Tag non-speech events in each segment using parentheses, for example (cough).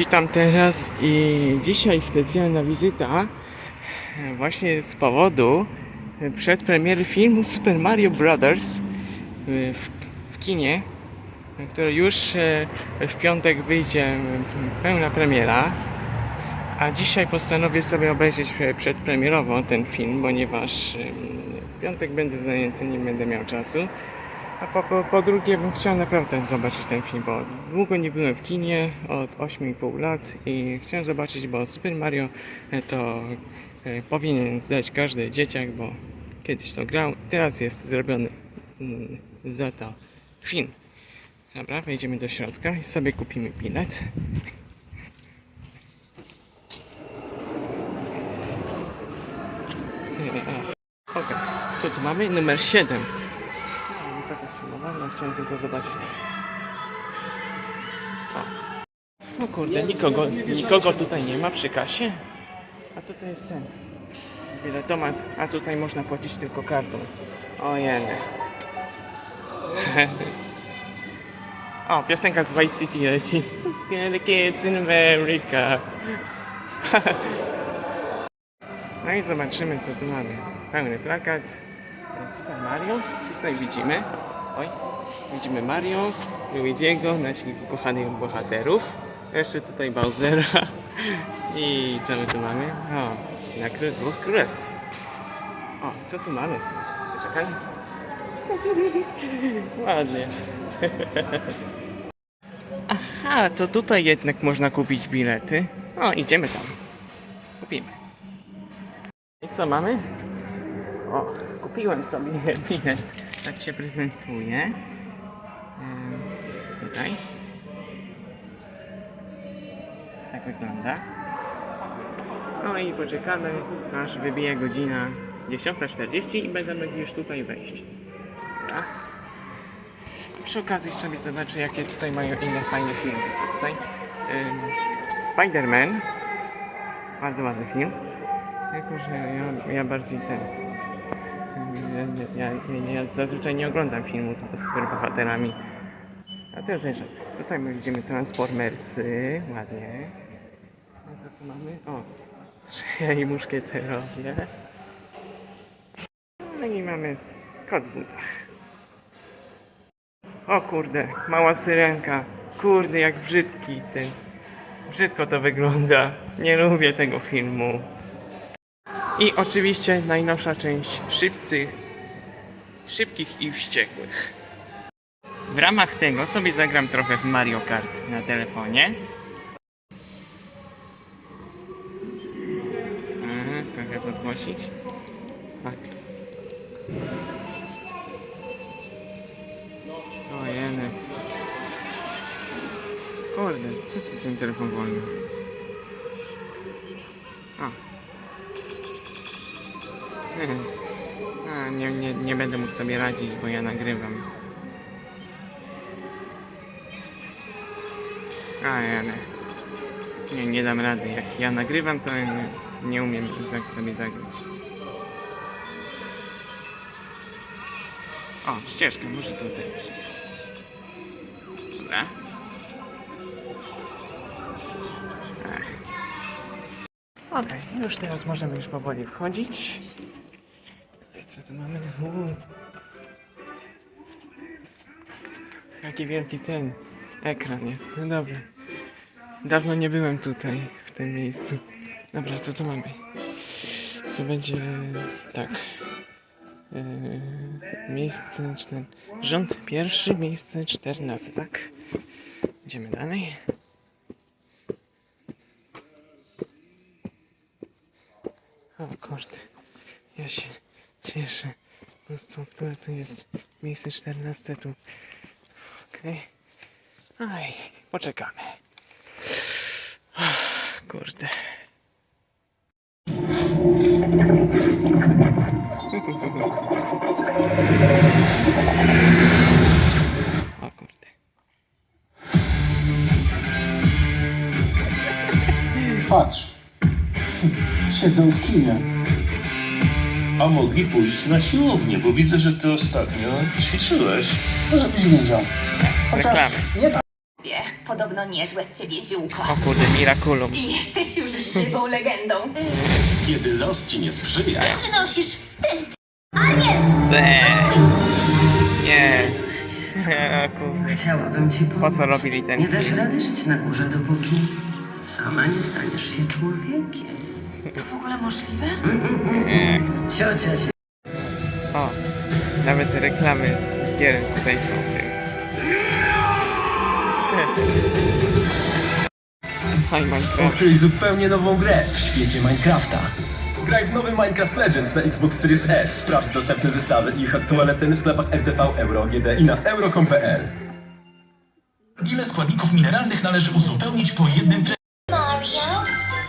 Witam teraz i dzisiaj specjalna wizyta e, właśnie z powodu przedpremiery filmu Super Mario Brothers e, w, w kinie, który już e, w piątek wyjdzie pełna premiera. A dzisiaj postanowię sobie obejrzeć przedpremierowo ten film, ponieważ w piątek będę zajęty, nie będę miał czasu. A po, po, po drugie bym chciał naprawdę zobaczyć ten film, bo długo nie byłem w kinie, od 8,5 lat i chciałem zobaczyć, bo Super Mario e, to e, powinien zdać każdy dzieciak, bo kiedyś to grał teraz jest zrobiony mm, za to film. Dobra, wejdziemy do środka i sobie kupimy bilet. Okej, co tu mamy? Numer 7. Zakaz filmowania, chciałem tylko zobaczyć. O. No kurde, nikogo, nikogo tutaj nie ma przy kasie. A tutaj jest ten biletomat, a tutaj można płacić tylko kartą. Ojej. (laughs) O, piosenka z Vice City leci. The kids in America. (laughs) No i zobaczymy co tu mamy. Pełny plakat. Super Mario. Co tutaj widzimy? Oj, widzimy Mario, Luigiego, naszych kochanych bohaterów. Jeszcze tutaj Bowsera. (laughs) I co my tu mamy? O, na kró- dwóch królestw. O, co tu mamy? Czekaj. (laughs) Ładnie. (laughs) Aha, to tutaj jednak można kupić bilety. O, idziemy tam. Kupimy. I co mamy? O, kupiłem sobie bilet. Tak się prezentuje. Tutaj. Tak wygląda. No i poczekamy, aż wybije godzina 10.40 i będziemy już tutaj wejść. Dobra. Przy okazji sobie zobaczę, jakie tutaj mają inne fajne filmy. Tutaj? Em, Spider-Man. Bardzo ładny film. Tylko, że ja, ja bardziej ten. Ja, ja, ja, ja zazwyczaj nie oglądam filmów z superbohaterami. A też też. Tutaj my widzimy Transformersy. Ładnie. A co tu mamy? O! Trzej muszkieterowie. No i mamy Scott. O kurde, mała syrenka. Kurde, jak brzydki ten. Brzydko to wygląda. Nie lubię tego filmu. I oczywiście najnowsza część szybcy, szybkich i wściekłych. W ramach tego sobie zagram trochę w Mario Kart na telefonie. Aha, trochę podgłosić. Tak. Ojeny. Kurde, co ty ten telefon wolny? A, (laughs) A, nie, nie, nie będę mógł sobie radzić, bo ja nagrywam. A, ja nie. Nie, dam rady. Jak ja nagrywam, to nie, nie umiem tak sobie zagrać. O, ścieżka, może tutaj. Dobra. Ech. Okej, już teraz możemy już powoli wchodzić. Co tu mamy? Uuu. Jaki wielki ten ekran jest. No dobra. Dawno nie byłem tutaj, w tym miejscu. Dobra, co tu mamy? To będzie tak. Eee, miejsce. Rząd pierwszy, miejsce czternaste, tak? Idziemy dalej. O kurde, ja się cieszę. Mnóstwo, które tu jest miejsce 14 tu. Okej. Aj, poczekamy. Ach, Kurde. O kurde. Patrz. Siedzą w kinie. A mogli pójść na siłownię, bo widzę, że ty ostatnio ćwiczyłeś. No żebyś wiedział. Chociaż Reklamy. nie tak. Wie, podobno niezłe z ciebie ziółko. O kurde, Miraculum. I jesteś już żywą legendą. Kiedy los ci nie sprzyja, Przynosisz wstyd. Eee. Nie. (laughs) Kurde. Chciałabym ci pomóc. Po co robili ten Nie dasz film? rady żyć na górze, dopóki sama nie staniesz się człowiekiem. To w ogóle możliwe? Ciocia się O, nawet reklamy z gier tutaj są w tym. (laughs) Hi Minecraft. Odkryj zupełnie nową grę w świecie Minecrafta. Graj w nowy Minecraft Legends na Xbox Series S. Sprawdź dostępne zestawy i ich aktualne ceny w sklepach RTV, Euro, GD i na euro.com.pl. Ile składników mineralnych należy uzupełnić po jednym. Mario,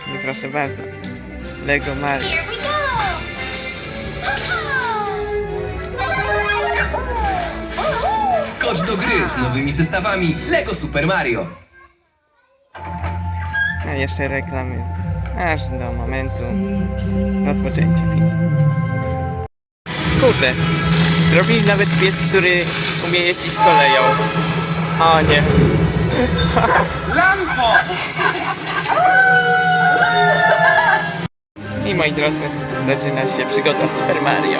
No proszę bardzo. Lego Mario. here we go! Woohoo! Skocz do gry z nowymi zestawami LEGO Super Mario. A jeszcze reklamy. Aż do momentu rozpoczęcia filmu. Kurde. Zrobili nawet pies, który umie jeździć koleją. O nie. Lampo! I moi drodzy, zaczyna się przygoda z Super Mario.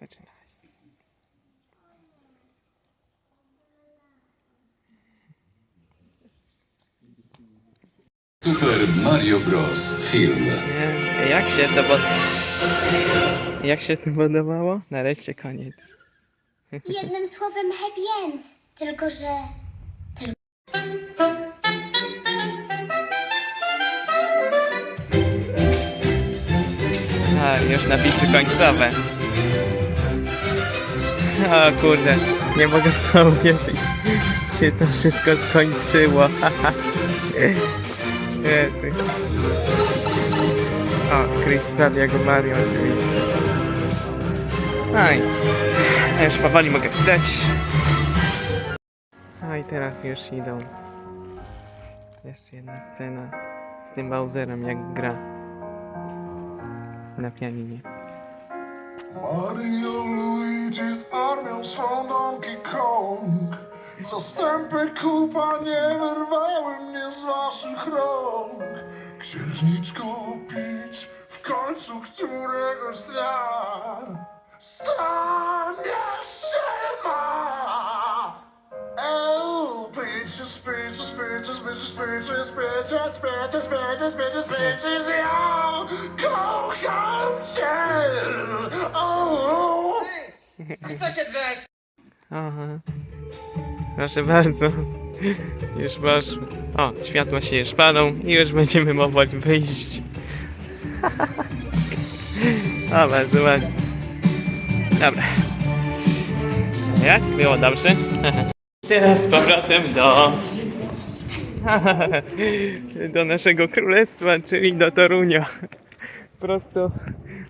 Zaczyna się. Super Mario Bros. Film. Jak się to pod... Jak się to podobało? Nareszcie koniec. Jednym słowem happy ends, tylko że... A, już napisy końcowe. O kurde, nie mogę w to uwierzyć. Się to wszystko skończyło. (laughs) O, Chris Pratt jako Mario oczywiście. Aj, ja już powoli mogę wstać. A i teraz już idą. Jeszcze jedna scena z tym Bowserem jak gra na pianinie. Mario Luigi z armią swą Donkey Kong Zastępy kupa nie wyrwały mnie z waszych rąk Księżniczko Peach w końcu któregoś dnia Się ma Oh, peaches, peaches, peaches, peaches, peaches, peaches, peaches, peaches, peaches, peaches, ja kocham cię! Oh! Aha. Proszę bardzo. Już poszło. O, światła się już palą i już będziemy powoli wyjść. o, bardzo ładnie. Dobra. Jak? Było dobrze? (laughs) Teraz z powrotem do... (laughs) do naszego królestwa, czyli do Torunia. Prosto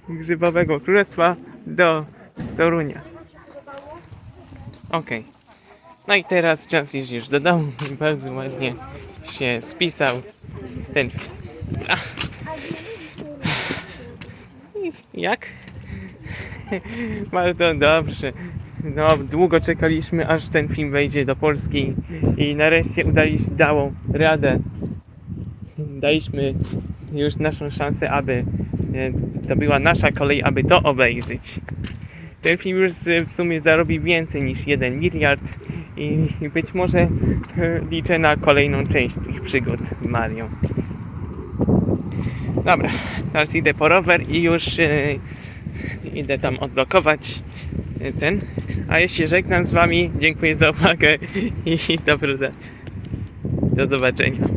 grzybowego królestwa do Torunia. Okej. No i teraz czas już do domu i (laughs) bardzo ładnie się spisał ten. I Jak? (laughs) bardzo dobrze. No, długo czekaliśmy, aż ten film wejdzie do Polski i nareszcie udaliśmy, dało radę. Daliśmy już naszą szansę, aby e, to była nasza kolej, aby to obejrzeć. Ten film już w sumie zarobi więcej niż 1 miliard i i być może e, liczę na kolejną część tych przygód Mario. Dobra, teraz idę po rower i już e, idę tam odblokować e, ten. A jeśli żegnam z wami, dziękuję za uwagę i (laughs) dobra, do zobaczenia.